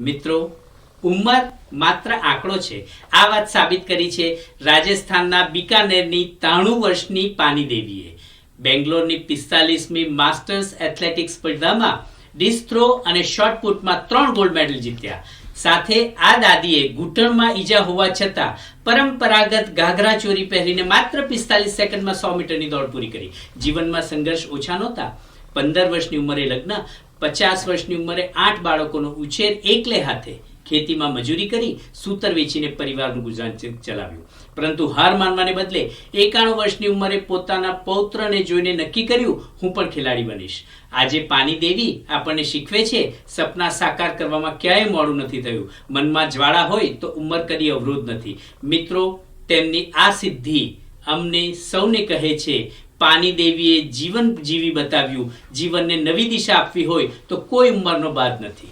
મિત્રો, ઉંમર માત્ર આંકડો છે. આ વાત સાબિત કરી છે રાજસ્થાનના બિકાનેરની ત્રાણું વર્ષની પાની દેવીએ. બેંગ્લોરની પિસ્તાલીસમી માસ્ટર્સ એથ્લેટિક્સ સ્પર્ધામાં ડિસ્થ્રો અને શોર્ટપુટમાં ત્રણ ગોલ્ડ મેડલ જીત્યા. સાથે આ દાદીએ ઘૂંટણમાં ઈજા હોવા છતાં પરંપરાગત ઘાઘરા ચોરી પહેરીને માત્ર પિસ્તાલીસ સેકન્ડમાં સો મીટરની દોડ પૂરી કરી. જીવનમાં સંઘર્ષ ઓછા નહોતા. પંદર વર્ષની ઉંમરે લગ્ન પચાસ વર્ષની ઉંમરે આઠ બાળકોનો ઉછેર એકલે હાથે ખેતીમાં મજૂરી કરી સૂતર વેચીને પરિવારનું ગુજરાન ચલાવ્યું. પરંતુ હાર માનવાને બદલે એકાણું વર્ષની ઉંમરે પોતાના પૌત્રને જોઈને નક્કી કર્યું, હું પણ ખેલાડી બનીશ. આજે પાની દેવી આપણને શીખવે છે, સપના સાકાર કરવામાં ક્યાંય મોડું નથી થયું. મનમાં જ્વાળા હોય તો ઉંમર કદી અવરોધ નથી. મિત્રો, તેમની આ સિદ્ધિ અમને સૌને કહે છે પાની દેવીએ જીવન જીવી બતાવ્યું. જીવનને નવી દિશા આપવી હોય તો કોઈ ઉંમરનો બાદ નથી.